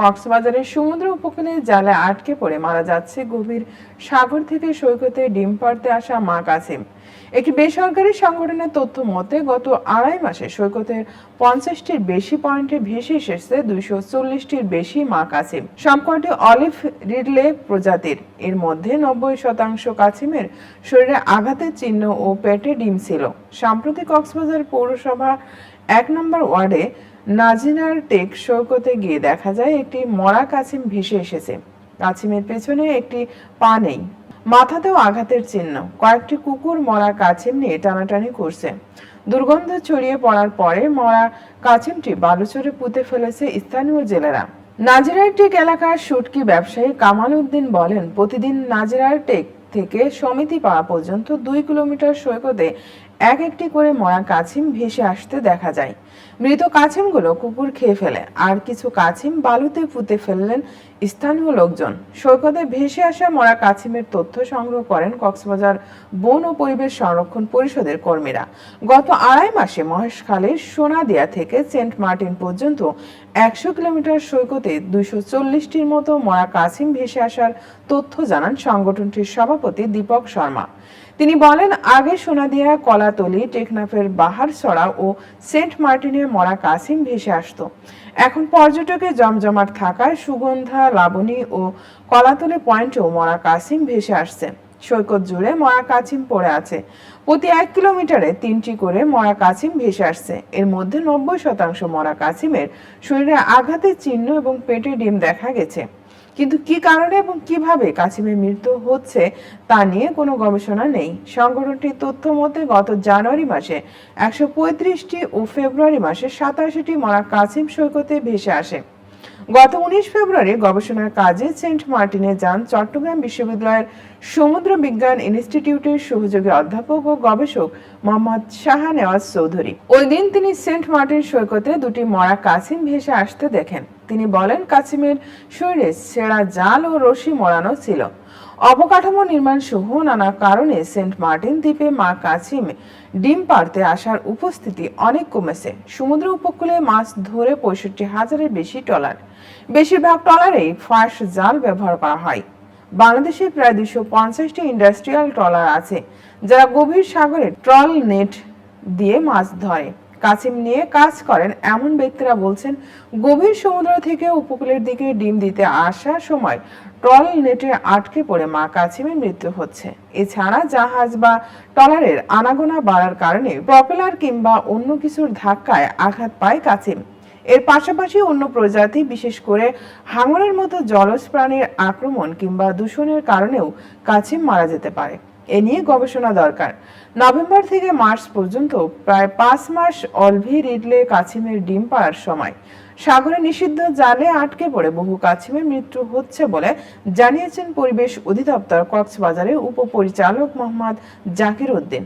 কক্সবাজারের সমুদ্র উপকূলে জালে আটকে পড়ে মারা যাচ্ছে গভীর সাগর থেকে সৈকতে ডিম পাড়তে আসা মা কাসিম। একটি বেসরকারি সংগঠনের তথ্য মতে, গত আড়াই মাসে সৈকতের পঞ্চাশটির বেশি পয়েন্টে ভেসে এসেছে দুইশো চল্লিশটির বেশি মা কাসিম। সবকটি অলিভ রিডলে প্রজাতির। এর মধ্যে নব্বই শতাংশ কাছিমের শরীরে আঘাতের চিহ্ন ও পেটে ডিম ছিল। সাম্প্রতিক কক্সবাজার পৌরসভা এক নম্বর ওয়ার্ডে নাজিনার টেক সৈকতে গিয়ে দেখা যায় একটি মরা কাছিম ভেসে এসেছে। কাছিমের পেছনে একটি পা নেই। মাথাতেও আঘাতের চিহ্ন। কয়েকটি কুকুর মরা কাছিম নিয়ে টানাটানি করছে। দুর্গন্ধ ছড়িয়ে পড়ার পরে মরা কাছিমটি বালুচরে পুঁতে ফেলেছে স্থানীয় জেলেরা। নাজিরার টেক এলাকার সুটকি ব্যবসায়ী কামাল উদ্দিন বলেন, প্রতিদিন নাজিরার টেক থেকে সমিতি পাড়া পর্যন্ত দুই কিলোমিটার সৈকতে এক একটি করে মরা কাছিম ভেসে আসতে দেখা যায়। মৃত কাছিমগুলো কুকুর খেয়ে ফেলে। আর কিছু কাছিম বালুতে পুঁতে ফেললেন স্থানীয় লোকজন। সৈকতে ভেসে আসা মরা কাছিমের তথ্য সংগ্রহ করেন কক্সবাজার বন ও পরিবেশ সংরক্ষণ পরিষদের কর্মীরা। গত আড়াই মাসে মহেশখালীর সোনাদিয়া থেকে সেন্ট মার্টিন পর্যন্ত একশো কিলোমিটার সৈকতে দুইশো চল্লিশটির মতো মরা কাছিম ভেসে আসার তথ্য জানান সংগঠনটির সভাপতি দীপক শর্মা। তিনি বলেন, আগে সোনাদিয়া কলাতলি, টেকনাফের বাহারছড়া ও সেন্ট মার্টিনের মরা কাসিম ভেসে আসতো। এখন পর্যটকের জমজমাট থাকায় সুগন্ধা, লাবণী ও কলাতলি পয়েন্টেও মরা কাসিম ভেসে আসছে। সৈকত জুড়ে মরা কাছিম পড়ে আছে। প্রতি এক কিলোমিটারে তিনটি করে মরা কাছিম ভেসে আসছে। এর মধ্যে নব্বই শতাংশ মরা কাছিমের শরীরে আঘাতের চিহ্ন এবং পেটে ডিম দেখা গেছে। কিন্তু কি কারণে এবং কীভাবে কাছিমের মৃত্যু হচ্ছে তা নিয়ে কোনো গবেষণা নেই। সংগঠনটির তথ্য মতে, গত জানুয়ারি মাসে একশো পঁয়ত্রিশটি ও ফেব্রুয়ারি মাসে সাতাশিটি মরা কাসিম সৈকতে ভেসে আসে। গত উনিশ ফেব্রুয়ারি গবেষণার কাজে সেন্ট মার্টিনে যান চট্টগ্রাম বিশ্ববিদ্যালয়ের সমুদ্র বিজ্ঞান ইনস্টিটিউটের সহযোগী অধ্যাপক ও গবেষক মোহাম্মদ শাহানেওয়াজ চৌধুরী। ওই দিন তিনি সেন্ট মার্টিন সৈকতে দুটি মরা কাসিম ভেসে আসতে দেখেন। তিনি বলেন কাছিমের শরীরে সেরা জাল ও রশি মরানো ছিল। অবকাঠামো নির্মাণ সহ নানা কারণে সেন্ট মার্টিন দ্বীপে মা কাছিম ডিম পাড়তে আসার উপস্থিতি অনেক কমেছে। সমুদ্র উপকূলে মাছ ধরে পঁয়ষট্টি হাজারের বেশি ট্রলার বেশিরভাগ ট্রলারেই ফাঁস জাল ব্যবহার করা হয়। বাংলাদেশে প্রায় দুশো পঞ্চাশটি ইন্ডাস্ট্রিয়াল ট্রলার আছে, যারা গভীর সাগরে ট্রল নেট দিয়ে মাছ ধরে। কাছিম নিয়ে কাজ করেন, এমন ব্যক্তিরা বলছেন, গভীর সমুদ্র থেকে উপকূলের দিকে ডিম দিতে আসার সময় ট্রল নেটে আটকে পড়ে মা কাছিমের মৃত্যু হচ্ছে। এছাড়া জাহাজ বা ট্রলারের আনাগোনা বাড়ার কারণে প্রপেলার কিংবা অন্য কিছুর ধাক্কায় আঘাত পায় কাছিম এর পাশাপাশি অন্য প্রজাতি, বিশেষ করে হাঙরের মতো জলজ প্রাণীর আক্রমণ কিংবা দূষণের কারণেও কাছিম মারা যেতে পারে। এ নিয়ে গবেষণা দরকার। নভেম্বর থেকে মার্চ পর্যন্ত প্রায় পাঁচ মাস অলভি, রিডলে, কাছিমের ডিম পাড়ার সময়। সাগরে নিষিদ্ধ জালে আটকে পড়ে বহু কাছিমের মৃত্যু হচ্ছে বলে জানিয়েছেন পরিবেশ অধিদপ্তর কক্সবাজারের উপপরিচালক মোহাম্মদ জাকির উদ্দিন।